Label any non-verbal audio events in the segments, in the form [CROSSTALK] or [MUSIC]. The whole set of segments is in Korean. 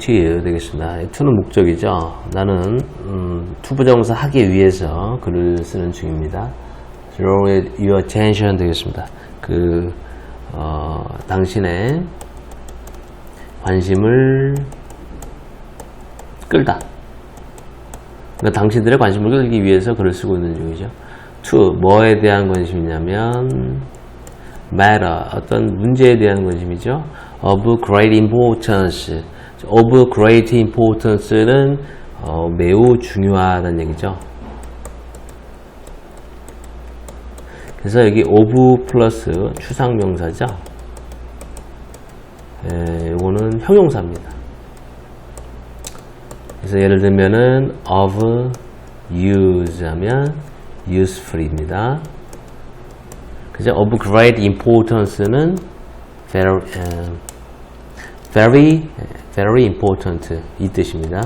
to 되겠습니다. to는 목적이죠. 나는 음, 투부정사 하기 위해서 글을 쓰는 중입니다. Draw your attention 되겠습니다. 그 어, 당신의 관심을 끌다. 그러니까 당신들의 관심을 끌기 위해서 글을 쓰고 있는 중이죠. to 뭐에 대한 관심이냐면 matter 어떤 문제에 대한 관심이죠. of great importance of great importance는 어, 매우 중요하다는 얘기죠. 그래서 여기 of 플러스 추상명사죠. 예, 이거는 형용사입니다. 그래서 예를 들면은 of use 하면 useful입니다. 그죠? of great importance는 very, 에, very, very important 이 뜻입니다.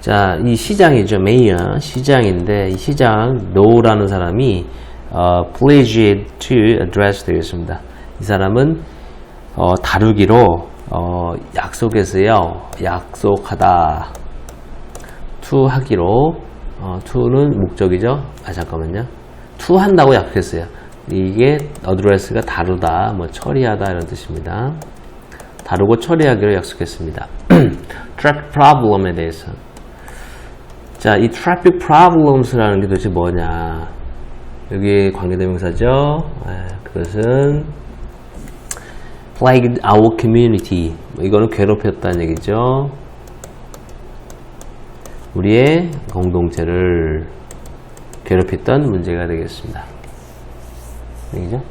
자, 이 시장이죠. 메이어 시장인데 이 시장 노라는 사람이 어, pledged to address 되겠습니다. 이 사람은 어, 다루기로 어, 약속했어요. 약속하다. to 하기로 어, to는 목적이죠. 아 잠깐만요. to 한다고 약속했어요. 이게 address가 다루다, 뭐 처리하다 이런 뜻입니다. 다루고 처리하기로 약속했습니다. [CLEARS THROAT] traffic problem에 대해서. 자, 이 traffic problems라는 게 도대체 뭐냐? 여기 관계대명사죠. 예, 그것은 plagued our community. 뭐 이거는 괴롭혔다는 얘기죠. 우리의 공동체를 괴롭혔던 문제가 되겠습니다. 얘기죠.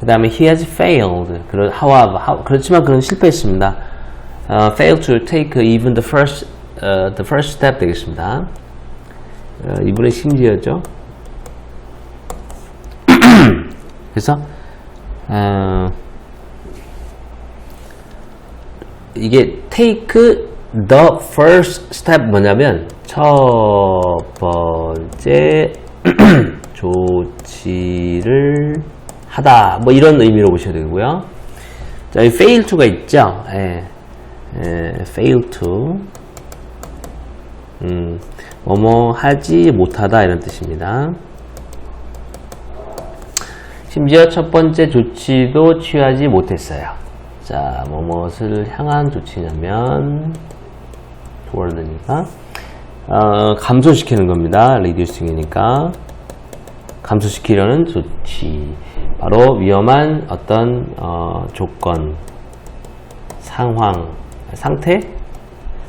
그 다음에 he has failed. 그런, however, how- 그렇지만 그는 실패했습니다. 어, failed to take even the first, 어, the first step 되겠습니다. 어, 이분의 심지어죠. 그래서 어, 이게 take the first step 뭐냐면 첫 번째 조치를 하다 뭐 이런 의미로 보셔야 되고요. 자, 이 fail to가 있죠. 예, 예, fail to 음, 뭐뭐 하지 못하다 이런 뜻입니다. 심지어 첫 번째 조치도 취하지 못했어요. 자, 뭐뭇을 향한 조치냐면 toward니까 어, 감소시키는 겁니다. reducing이니까 감소시키려는 조치. 바로 위험한 어떤 어, 조건, 상황, 상태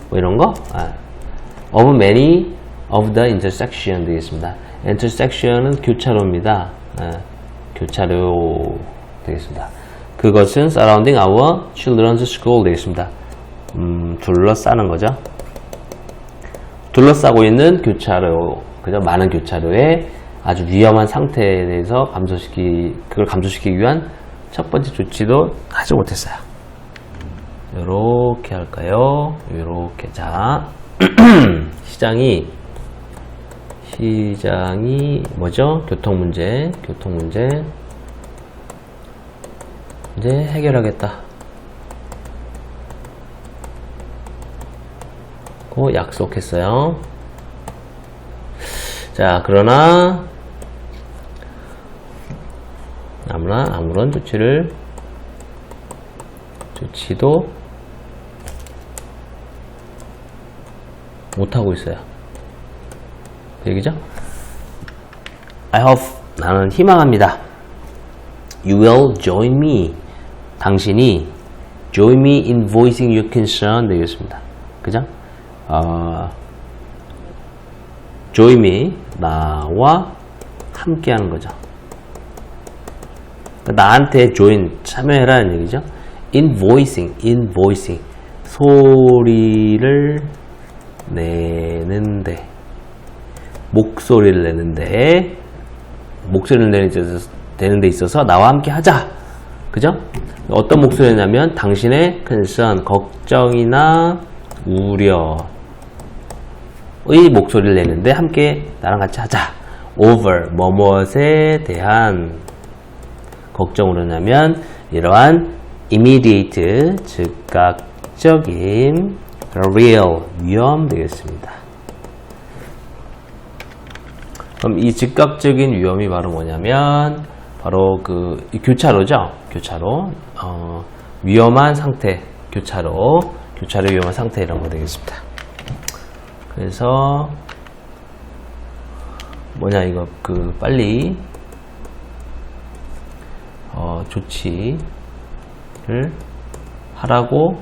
뭐 이런 거. 아. of many of the intersection 되겠습니다. intersection은 교차로입니다. 아, 교차로 되겠습니다. 그것은 surrounding our children's school 되겠습니다. 음, 둘러싸는 거죠. 둘러싸고 있는 교차로, 그죠? 많은 교차로에 아주 위험한 상태에 대해서 감소시키, 그걸 감소시키기 위한 첫 번째 조치도 하지 못했어요. 요렇게 할까요? 요렇게. 자, [CLEARS THROAT] 시장이, 시장이 뭐죠? 교통 문제, 교통 문제. 이제 해결하겠다. 고 약속했어요. 자, 그러나 아무나 아무런 조치를 조치도 못 하고 있어요. 그 얘기죠? I hope 나는 희망합니다. You will join me. 당신이 join me in voicing your concern 되겠습니다. 그죠? 어, join me 나와 함께 하는 거죠. 나한테 join 참여해라는 얘기죠. in voicing, in voicing 소리를 내는데 목소리를 내는데 목소리를 내는 데 있어서, 나와 함께 하자. 그죠? 어떤 목소리냐면 당신의 concern, 걱정이나 우려의 목소리를 내는데 함께 나랑 같이 하자. over 뭐뭇에 대한 걱정으로냐면 이러한 immediate, 즉각적인, real, 위험 되겠습니다. 그럼 이 즉각적인 위험이 바로 뭐냐면, 바로 그, 이 교차로죠? 교차로. 어, 위험한 상태, 교차로. 교차로 위험한 상태 이런 거 되겠습니다. 그래서, 뭐냐, 이거, 그, 빨리, 어, 조치를 하라고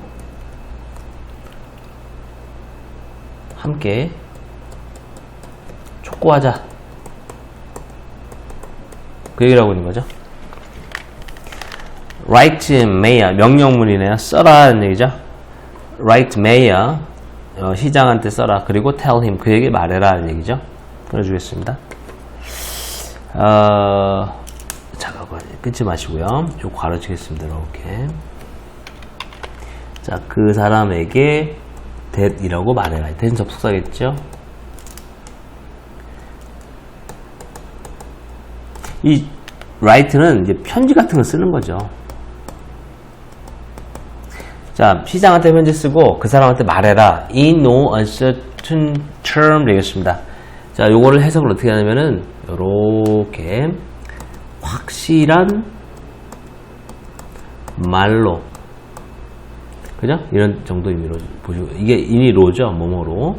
함께 촉구하자. 그 얘기를 하고 있는 거죠. Write mayor, 명령문이네요. 써라는 얘기죠. Write mayor, 어, 시장한테 써라. 그리고 tell him, 그에게 말해라는 얘기죠. 끊어주겠습니다. 어, 잠깐만, 끊지 마시고요. 요 가르치겠습니다. 이렇게. 자, 그 사람에게 that이라고 말해라. that은 접속사겠죠? 이 write는 이제 편지 같은 거 쓰는 거죠. 자, 시장한테 편지 쓰고 그 사람한테 말해라. In no uncertain term 되겠습니다. 자, 요거를 해석을 어떻게 하냐면은 요렇게 확실한 말로 그죠? 이런 정도 의미로 보시고 이게 인이로죠. 뭐뭐로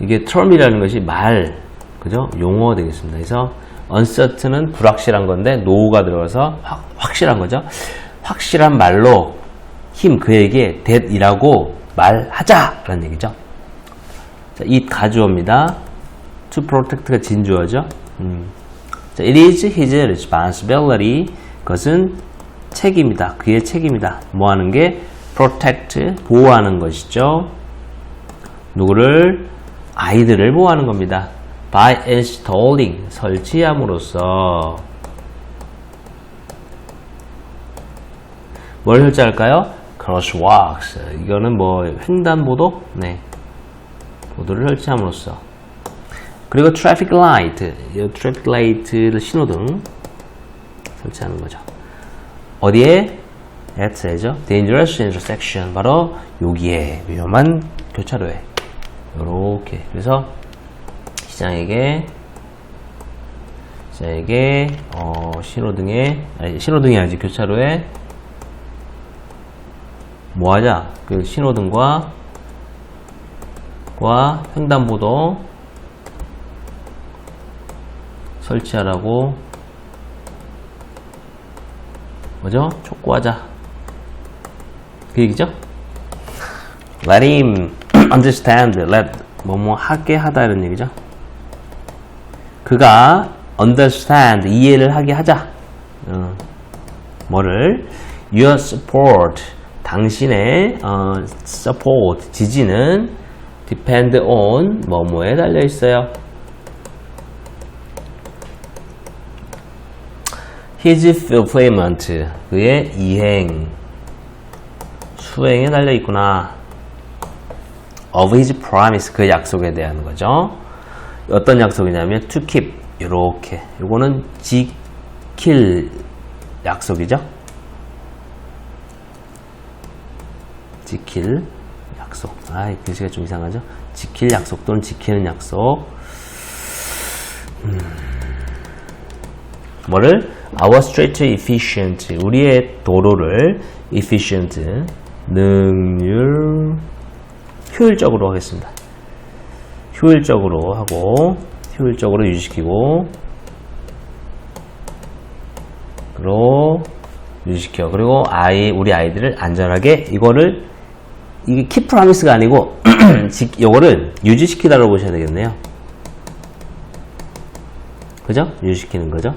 이게 term이라는 것이 말 그죠? 용어 되겠습니다. 그래서 uncertain은 불확실한 건데 no가 들어가서 확, 확실한 거죠. 확실한 말로 힘 그에게 that이라고 말하자라는 얘기죠. 자, it 가주어입니다. to protect가 진주어죠. 음. 자, it is his responsibility. 그것은 책임이다. 그의 책임이다. 뭐 하는 게 protect 보호하는 것이죠. 누구를 아이들을 보호하는 겁니다. by installing 설치함으로써 뭘 설치할까요? crosswalks 이거는 뭐 횡단보도 네 보도를 설치함으로써 그리고 traffic light 이 traffic light를 신호등 설치하는 거죠. 어디에? at죠. dangerous intersection 바로 여기에 위험한 교차로에 이렇게 그래서 시장에게 시장에게 어, 신호등에 아니 신호등이 아니지 교차로에 뭐 하자 그 신호등과 과 횡단보도 설치하라고 뭐죠? 촉구하자 그 얘기죠? Let him understand, let 뭐뭐 하게 하다 이런 얘기죠. 그가 understand 이해를 하게 하자. 어, 뭐를 your support 당신의 어, support 지지는 depend on 뭐뭐에 달려 있어요. His fulfillment 그의 이행 수행에 달려 있구나. of his promise 그 약속에 대한 거죠. 어떤 약속이냐면 to keep 이렇게 이거는 지킬 약속이죠. 지킬 약속. 아, 이 글씨가 좀 이상하죠? 지킬 약속 또는 지키는 약속. 음. 뭐를? Our street efficient. 우리의 도로를 efficient. 능률 효율적으로 하겠습니다. 효율적으로 하고 효율적으로 유지시키고 그리고 유지시켜 그리고 아이 우리 아이들을 안전하게 이거를 이게 키 프라미스가 아니고 [CLEARS THROAT] 이거를 유지시키다라고 보셔야 되겠네요. 그죠? 유지시키는 거죠.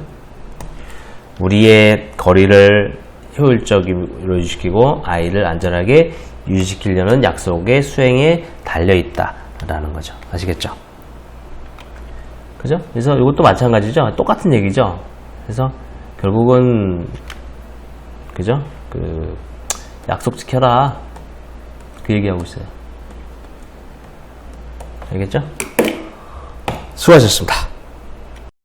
우리의 거리를 효율적으로 유지시키고 아이를 안전하게 유지시키려는 약속의 수행에 달려있다 라는 거죠. 아시겠죠? 그죠? 그래서 이것도 마찬가지죠. 똑같은 얘기죠. 그래서 결국은 그죠? 그 약속 지켜라. 그 얘기하고 있어요. 알겠죠? 수고하셨습니다.